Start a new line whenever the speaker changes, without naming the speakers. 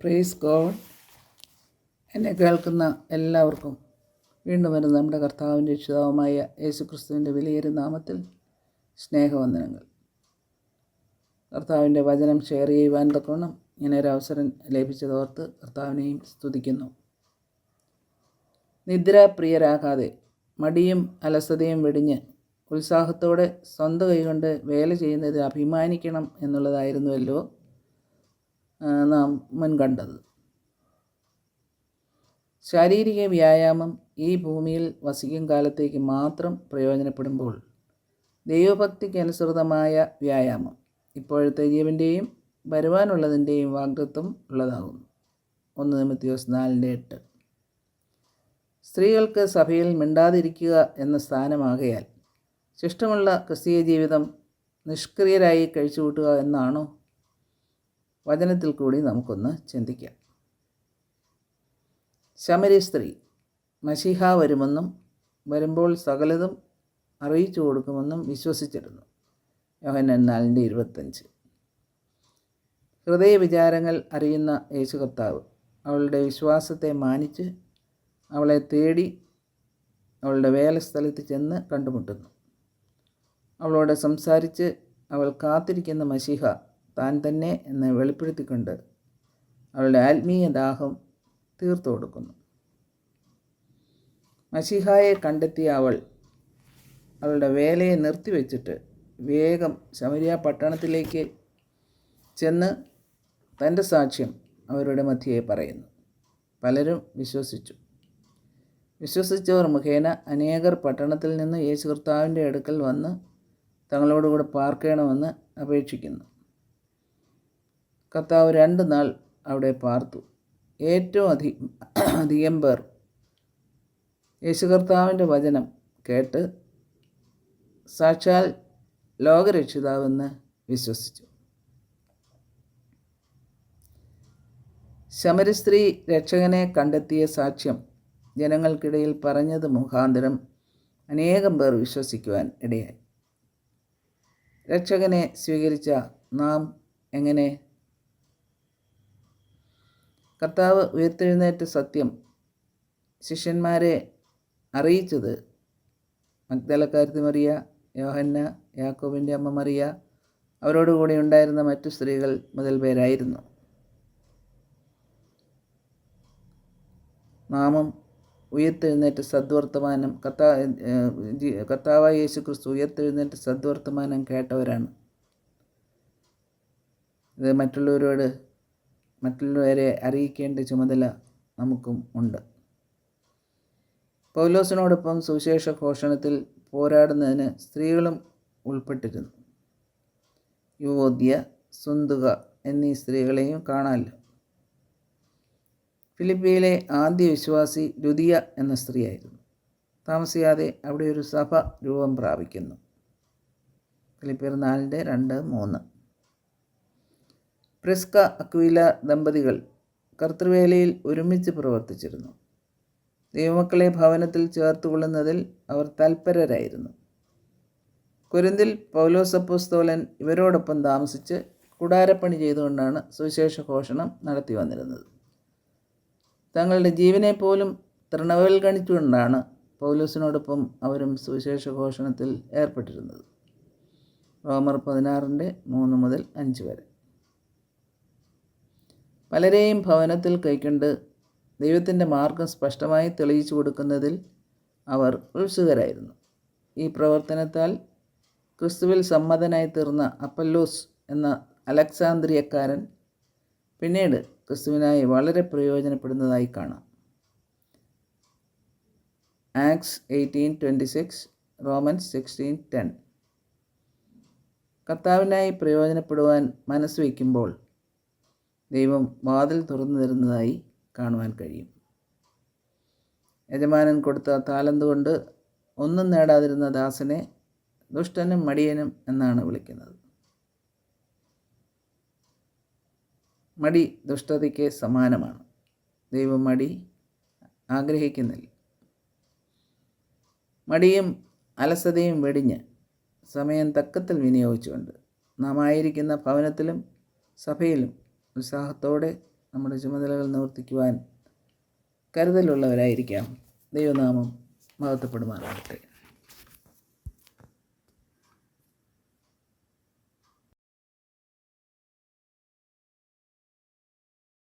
Praise God എന്നെ കേൾക്കുന്ന എല്ലാവർക്കും വീണ്ടും വരുന്ന നമ്മുടെ കർത്താവിന്റെ രക്ഷിതാവുമായ യേശു ക്രിസ്തുവിന്റെ വിലയേറിയ നാമത്തിൽ സ്നേഹവന്ദനങ്ങൾ. കർത്താവിന്റെ വചനം ഷെയർ ചെയ്യുവാൻ തക്കോണം ഇങ്ങനെ ഒരു അവസരം ലഭിച്ചതോർത്ത് കർത്താവിനെയും സ്തുതിക്കുന്നു. നിദ്രാപ്രിയരാകാതെ മടിയും അലസതയും വെടിഞ്ഞ് ഉത്സാഹത്തോടെ സ്വന്തം കൈകൊണ്ട് വേല ചെയ്യുന്നതിൽ അഭിമാനിക്കണം എന്നുള്ളതായിരുന്നുവല്ലോ നാം മുൻകണ്ടത്. ശാരീരിക വ്യായാമം ഈ ഭൂമിയിൽ വസിക്കും കാലത്തേക്ക് മാത്രം പ്രയോജനപ്പെടുമ്പോൾ ദൈവഭക്തിക്ക് അനുസൃതമായ വ്യായാമം ഇപ്പോഴത്തെ ജീവന്റെയും വരുവാനുള്ളതിന്റെയും വാഗ്ദത്വം ഉള്ളതാകുന്നു. ഒന്ന് നിമിത്തിയോസ് നാലിന്റെ എട്ട്. സ്ത്രീകൾക്ക് സഭയിൽ മിണ്ടാതിരിക്കുക എന്ന സ്ഥാനമാകയാൽ ശിഷ്ടമുള്ള ക്രിസ്തീയ ജീവിതം നിഷ്ക്രിയരായി കഴിച്ചുകൂട്ടുക എന്നാണോ? വചനത്തിൽ കൂടി നമുക്കൊന്ന് ചിന്തിക്കാം. ശമരി സ്ത്രീ മഷിഹ വരുമെന്നും വരുമ്പോൾ സകലതും അറിയിച്ചു കൊടുക്കുമെന്നും വിശ്വസിച്ചിരുന്നു. യോഹന്നൻ നാലിന്റെ ഇരുപത്തഞ്ച്. ഹൃദയ വിചാരങ്ങൾ അറിയുന്ന യേശു കർത്താവ് അവളുടെ വിശ്വാസത്തെ മാനിച്ച് അവളെ തേടി അവളുടെ വേലസ്ഥലത്ത് ചെന്ന് കണ്ടുമുട്ടുന്നു. അവളോട് സംസാരിച്ച് അവൾ കാത്തിരിക്കുന്ന മഷിഹ താൻ തന്നെ എന്ന് വെളിപ്പെടുത്തിക്കൊണ്ട് അവളുടെ ആത്മീയ ദാഹം തീർത്തു കൊടുക്കുന്നു. മഷിഹായെ കണ്ടെത്തിയ അവൾ അവളുടെ വേലയെ നിർത്തിവെച്ചിട്ട് വേഗം ശമരിയ പട്ടണത്തിലേക്ക് ചെന്ന് തന്റെ സാക്ഷ്യം അവരുടെ മധ്യയെ പറയുന്നു. പലരും വിശ്വസിച്ചു. വിശ്വസിച്ചവർ മുഖേന അനേകർ പട്ടണത്തിൽ നിന്ന് യേശു കർത്താവിന്റെ അടുക്കൽ വന്ന് തങ്ങളോടുകൂടെ പാർക്കണമെന്ന് അപേക്ഷിക്കുന്നു. കർത്താവ് രണ്ട് നാൾ അവിടെ പാർത്തു. ഏറ്റവും അധി അധികം പേർ. യേശു കർത്താവിന്റെ വചനം കേട്ട് സാക്ഷാൽ ലോകരക്ഷിതാവെന്ന് വിശ്വസിച്ചു. ശമരസ്ത്രീ രക്ഷകനെ കണ്ടെത്തിയ സാക്ഷ്യം ജനങ്ങൾക്കിടയിൽ പറഞ്ഞത് മുഖാന്തരം അനേകം പേർ വിശ്വസിക്കുവാൻ ഇടയായി. രക്ഷകനെ സ്വീകരിച്ച നാം എങ്ങനെ കർത്താവ് ഉയർത്തെഴുന്നേറ്റ സത്യം ശിഷ്യന്മാരെ അറിയിച്ചത്. മഗ്ദലക്കാരത്തി മറിയ യോഹന്ന യാക്കോബിന്റെ അമ്മ മറിയ അവരോടുകൂടി ഉണ്ടായിരുന്ന മറ്റു സ്ത്രീകൾ മുതൽ പേരായിരുന്നു. നാമം ഉയർത്തെഴുന്നേറ്റ സദ്വർത്തമാനം കർത്താ കർത്താവായ യേശു ക്രിസ്തു ഉയർത്തെഴുന്നേറ്റ സദ്വർത്തമാനം കേട്ടവരാണ്. ഇത് മറ്റുള്ളവരോട് മറ്റുള്ളവരെ അറിയിക്കേണ്ട ചുമതല നമുക്കും ഉണ്ട്. പൗലോസിനോടൊപ്പം സുവിശേഷ ഘോഷണത്തിൽ പോരാടുന്നതിന് സ്ത്രീകളും ഉൾപ്പെട്ടിരുന്നു. യുവോദ്യ സുന്തുക എന്നീ സ്ത്രീകളെയും കാണാമല്ലോ ഫിലിപ്പിയിലെ ആദ്യ വിശ്വാസി രുദിയ എന്ന സ്ത്രീയായിരുന്നു. താമസിയാതെ അവിടെ ഒരു സഭ രൂപം പ്രാപിക്കുന്നു. ഫിലിപ്പിയർ നാലിന്റെ രണ്ട് മൂന്ന്. പ്രിസ്ക അക്വീല ദമ്പതികൾ കർത്തൃവേലയിൽ ഒരുമിച്ച് പ്രവർത്തിച്ചിരുന്നു. ദൈവമക്കളെ ഭവനത്തിൽ ചേർത്തുകൊള്ളുന്നതിൽ അവർ തൽപരരായിരുന്നു കുരുന്തിൽ പൗലോസപ്പോസ്തോലൻ ഇവരോടൊപ്പം താമസിച്ച് കുടാരപ്പണി ചെയ്തുകൊണ്ടാണ് സുവിശേഷ ഘോഷണം നടത്തി വന്നിരുന്നത്. തങ്ങളുടെ ജീവനെ പോലും തൃണവൽഗണിച്ചുകൊണ്ടാണ് പൗലോസിനോടൊപ്പം അവരും സുവിശേഷ ഘോഷണത്തിൽ ഏർപ്പെട്ടിരുന്നത്. റോമർ പതിനാറിന്റെ മൂന്ന് മുതൽ അഞ്ച് വരെ. പലരെയും ഭവനത്തിൽ കൈക്കൊണ്ട് ദൈവത്തിന്റെ മാർഗം സ്പഷ്ടമായി തെളിയിച്ചു കൊടുക്കുന്നതിൽ അവർ ഉത്സുകരായിരുന്നു. ഈ പ്രവർത്തനത്താൽ ക്രിസ്തുവിൽ സമ്മതനായി തീർന്ന അപ്പല്ലോസ് എന്ന അലക്സാന്ദ്രിയക്കാരൻ പിന്നീട് ക്രിസ്തുവിനായി വളരെ പ്രയോജനപ്പെടുന്നതായി കാണാം. Acts eighteen twenty six Romans sixteen ten. കർത്താവിനായി പ്രയോജനപ്പെടുവാൻ മനസ്സ് വയ്ക്കുമ്പോൾ ദൈവം വാതിൽ തുറന്നു തരുന്നതായി കാണുവാൻ കഴിയും. യജമാനൻ കൊടുത്ത താലന്ത് കൊണ്ട് ഒന്നും നേടാതിരുന്ന ദാസനെ ദുഷ്ടനും മടിയനും എന്നാണ് വിളിക്കുന്നത്. മടി ദുഷ്ടതയ്ക്ക് സമാനമാണ്. ദൈവം മടി ആഗ്രഹിക്കുന്നില്ല. മടിയും അലസതയും വെടിഞ്ഞ് സമയം തക്കത്തിൽ വിനിയോഗിച്ചുകൊണ്ട് നാം ആയിരിക്കുന്ന ഭവനത്തിലും സഭയിലും ഉത്സാഹത്തോടെ നമ്മുടെ ചുമതലകൾ നിവർത്തിക്കുവാൻ കരുതലുള്ളവരായിരിക്കാം. ദൈവനാമം മഹത്വപ്പെടുമാറാകട്ടെ.